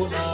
ผู้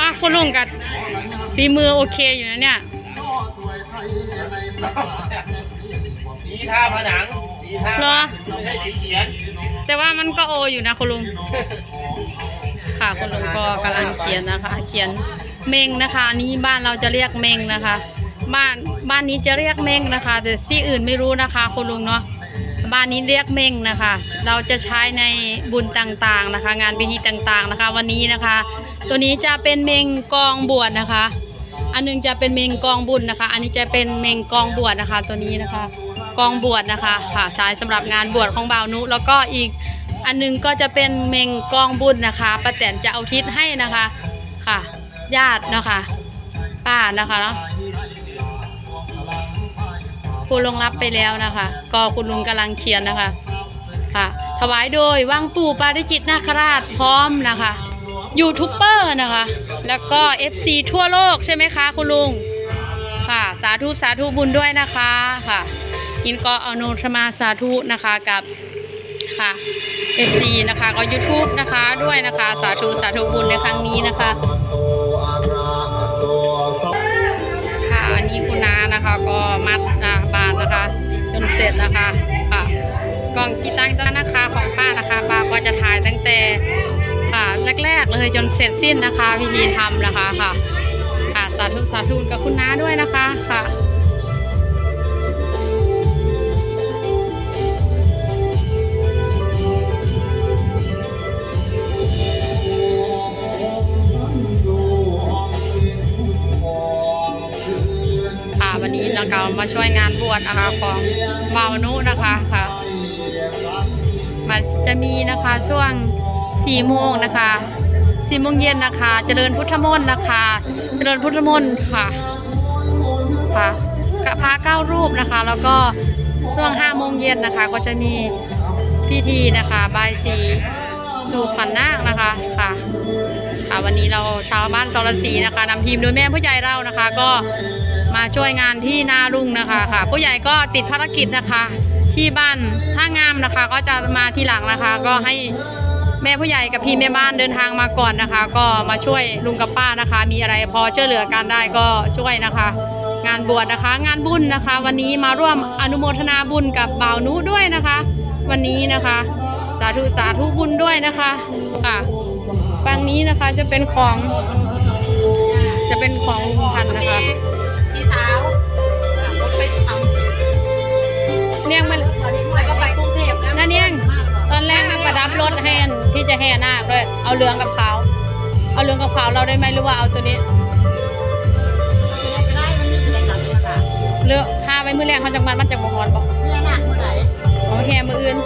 อะคุณลุงกับฝีมือโอเคอยู่นะเนี่ยสีทาผนัง สีทาเหรอไม่ใช่สีเขียน แต่ว่ามันก็โออยู่นะคุณลุง ค่ะคุณลุงก็กำลังเขียนนะคะ เขียนเมงนะคะอันนี้บ้านเราจะเรียกเมงนะคะ บ้านบ้านนี้จะเรียกเมงนะคะ แต่ที่อื่นไม่รู้นะคะคุณลุงเนาะ บ้านนี้เรียกเมงนะคะ เราจะใช้ในบุญต่างๆนะคะ งานพิธีต่างๆนะคะ วันนี้นะคะ ตัวนี้จะเป็นเมงกองบวชนะคะ อันหนึงจะเป็นเมงกองบุญนะคะ อันนี้จะเป็นเมงกองบวชนะคะ ตัวนี้นะคะ กองบวชนะคะค่ะใช้สำหรับงานบวชของบ่าวนุ แล้วก็อีกอันหนึงก็จะเป็นเมงกองบุญนะคะป้าแตนจะเอาทิศให้นะคะค่ะ ญาตินะคะป้านะคะเนาะ ผู้ลงรับไปแล้วนะคะ ก็คุณลุงกำลังเขียนนะคะ ค่ะ ถวายโดยวังปู่ปาริจิตนาคราชพร้อมนะคะยูทูบเบอร์นะคะ แล้วก็ FC ทั่วโลกใช่ไหมคะคุณลุง ค่ะ สาธุสาธุบุญด้วยนะคะค่ะยินก็อนุทมาสาธุนะคะกับค่ะ FC นะคะก็ YouTube นะคะด้วยนะคะสาธุสาธุบุญในครั้งนี้นะคะค่ะอันนี้คุณน้านะคะก็มัด นะบานะคะ จนเสร็จนะคะค่ะกล่องกีตังต้นนะคะของป้านะคะป้าก็จะถ่ายตั้งแต่ค่ะแรกๆเลยจนเสร็จสิ้นนะคะ วิธีทำนะคะค่ะค่ะสาธุสาธุกับคุณน้าด้วยนะคะค่ะ นะคะมาช่วยงานบวชนะคะของบาวนุนะคะค่ะมันจะมีนะคะช่วงสี่โมงนะคะสี่โมงเย็นนะคะเจริญพุทธมนต์นะคะเจริญพุทธมนต์ค่ะค่ะกระพาเก้ารูปนะคะ แล้วก็ช่วงห้าโมงเย็นนะคะ ก็จะมีพิธีนะคะบายสีสู่ขันนาคนะคะค่ะค่ะวันนี้เราชาวบ้านสรศรีนะคะนำทีมโดยแม่ผู้ใหญ่เรานะคะ ก็ มาช่วยงานที่นาลุงนะคะค่ะ ผู้ใหญ่ก็ติดภารกิจนะคะ ที่บ้านท่างามนะคะ ก็จะมาทีหลังนะคะ ก็ให้แม่ผู้ใหญ่กับพี่แม่บ้านเดินทางมาก่อนนะคะ ก็มาช่วยลุงกับป้านะคะ มีอะไรพอช่วยเหลือกันได้ก็ช่วยนะคะ งานบวชนะคะ งานบุญนะคะ วันนี้มาร่วมอนุโมทนาบุญกับบ่าวนุด้วยนะคะ วันนี้นะคะ สาธุสาธุบุญด้วยนะคะค่ะฝั่งนี้นะคะจะเป็นของจะเป็นของลุงพันนะคะ ระดับรถแฮนที่จะแห่นาคด้วย เอาเหลืองกับขาวเอาเหลืองกับขาวเราได้ไหมหรือว่าเอาตัวนี้ไม่ได้มันมีอะไรหลังมาล่ะเลือกพาไปมือแรงเขาจังมันมันจะบ่ฮอนบอกเมื่อหนักเมื่อไหร่เอาแห่มืออื่น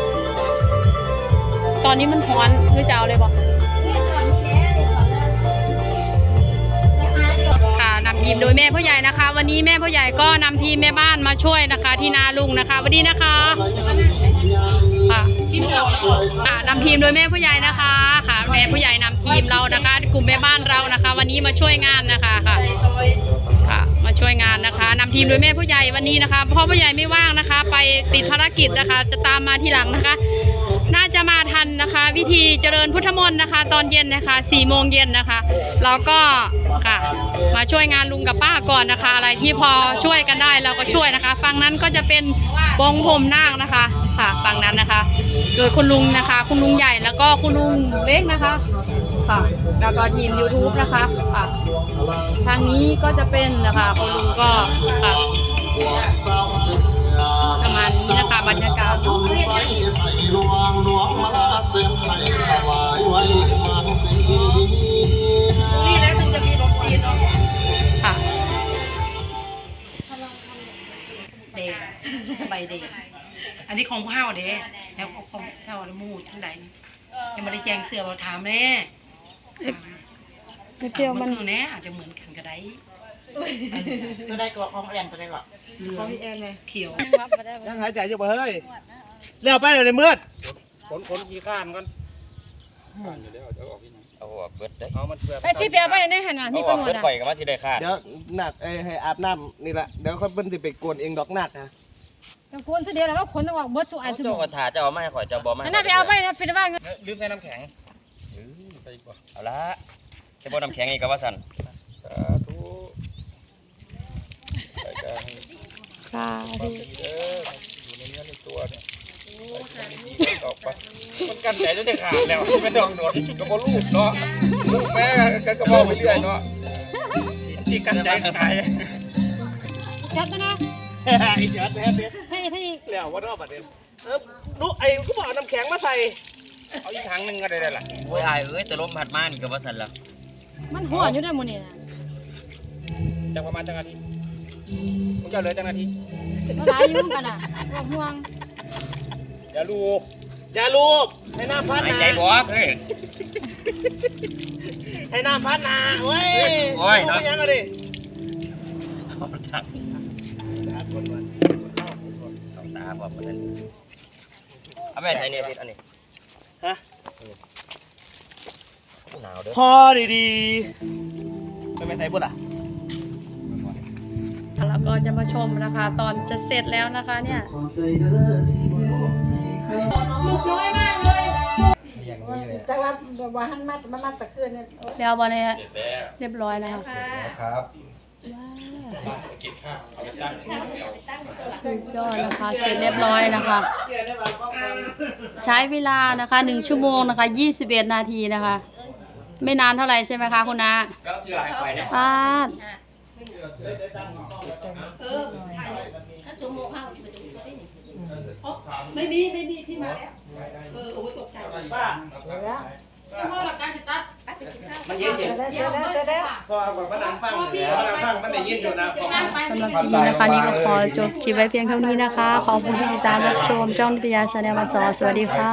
ตอนนี้มันฮอนหรือจะเอาเลยบอกเนี่ยก่อนนี่แหละเดี๋ยวก่อนนะนะคะจบค่ะนำทีมโดยแม่ผู้ใหญ่นะคะ วันนี้แม่ผู้ใหญ่ก็นำทีมแม่บ้านมาช่วยนะคะ ที่นาลุงนะคะวันนี้นะคะค่ะกิ นำทีมโดยแม่ผู้ใหญ่นะคะค่ะแม่ผู้ใหญ่นำทีมเรานะคะ กลุ่มแม่บ้านเรานะคะ วันนี้มาช่วยงานนะคะค่ะค่ะ มาช่วยงานนะคะนำทีมโดยแม่ผู้ใหญ่วันนี้นะคะพราะผู้ใหญ่ไม่ว่างนะคะ ไปติดภารกิจนะคะ จะตามมาทีหลังนะคะ น่าจะมาทันนะคะ วิธีเจริญพุทธมนต์นะคะ ตอนเย็นนะคะ4โมงเย็นนะคะเราก็ ค่ะ มาช่วยงานลุงกับป้าก่อนนะคะ อะไรที่พอช่วยกันได้เราก็ช่วยนะคะ ฝั่งนั้นก็จะเป็นวงผมนาคนะคะ ค่ะฝั่งนั้นนะคะ โดยคุณลุงนะคะ คุณลุงใหญ่แล้วก็คุณลุงเล็กนะคะ ค่ะแล้วก็ทีม YouTube นะคะค่ะทางนี้ก็จะเป็นนะคะคุณลุงก็ค่ะประมาณนี้นะคะบรรยากาศ เดย์สบายเดย์อันนี้ของพวกเฮาเด้แล้วของเฮาละมูดทั้งใดยังไม่ได้แจ้งเสือเราถามแน่ไม่เปรี้ยวมันคือแน่อาจจะเหมือนกันก็ได้ตัวได้ก็ของแอนตัวได้ก็เหลืองเขียวยังหายใจอยู่บ่เฮ้ยเลี้ยวไปเลยในเมื่อขนขนขี้ข้านก่อนเอาออกเบิดได้เอามันเพื่อไปสิเปียไปในขนาดเอานี้อก็อกหมเบิดดอะข่อยก็มาสิได้ค่าเดี๋ยวหนักไอ้ให้อาบน้ำนี่แหละเดี๋ยวเขาเพิ่นสิไปกวนเองดอกหนักนะต้องคนเดียวแล้วขนต้องออกเบิดทุกอันทุกเจ้าก็ถ่าเจ้าเอามาให้ข่อยเจ้าบ่มาให้นั่นไปเอาไปนะฟินว่าเงินลืมใส่น้ำแข็งเอาละแค่บ่น้ำแข็งอีกก็ว่าสั่นสาธุแต่ก็ให้ค่ะความดีเด้ออยู่ในเนื้อในตัวเนี่ยใส่ข ออกไปมันกันใจจะได้ขาดแล้วไม่ต้องโดนก็บลูกเนาะลูกแม่ก็ก็บอกไปเรื่อยเนาะที่กันใจตายจัดนะไอ้จ้าแท้เด็ดให้ให้แล้วว่ารอบบัดเด็ดเออลูกไอ้ก็บอกน้ำแข็งมาใส่เอาอีกถังหนึงก็ได้ล่ะโอ้ยอเอ้ยแต่ลมพัดมานี่ก็ว่าสั่นละมันหัวอยู่ได้หมดนี่นะจังประมาณจังนาทีมึงจะเลือจังนาทีก็หลายอยู่กันอะห่วง อย่าลูกอย่าลูกให้น้ำพัดหายนาใจบ่เฮ้ย ให้น้ำพัดนาเว้ยโอ้ยเนาะลูกยังไงดิเขาทักเขาตาบอกว่านั่นเอาไปใส่เนี่ยทิศอันนี้ฮะหนาวเด้อพอดีๆไม่เป็นไรบุตรอะแล้วก็จะมาชมนะคะ ตอนจะเสร็จแล้วนะคะเนี่ยจั งหวัดแบบว่าหันมามันมาตะคืนเนี่ยเรียบร้อยเลยเรียบร้อยแล้วค่ะครับสุดยอดนะคะ เสร็จเรียบร้อยนะคะ ใช้เวลานะคะหนึ่งชั่วโมงนะคะยี่สิบเอ็ดนาทีนะคะ ไม่นานเท่าไหร่ใช่ไหมคะคุณนาก็เสื้อให้ข่อยเนี่ยป้าดถ้าสมโมเข้านี่ไปดูได้นี่อ๋อไม่มีไม่มีพี่มาแล้วเออ โอ้ตกใจป้ามันเย็นเย็นเสร็จแล้วเสร็จแล้วพอบอกว่านั่งฟังเดี๋ยวนั่งฟังมันได้ยินอยู่นะพอสำหรับคลิปนี้นะคะนี่ก็ขอจบคลิปไว้เพียงเท่านี้นะคะ ขอบคุณที่ติดตามรับชมเจ้านิตยาชาแนลมาสอสวัสดีค่ะ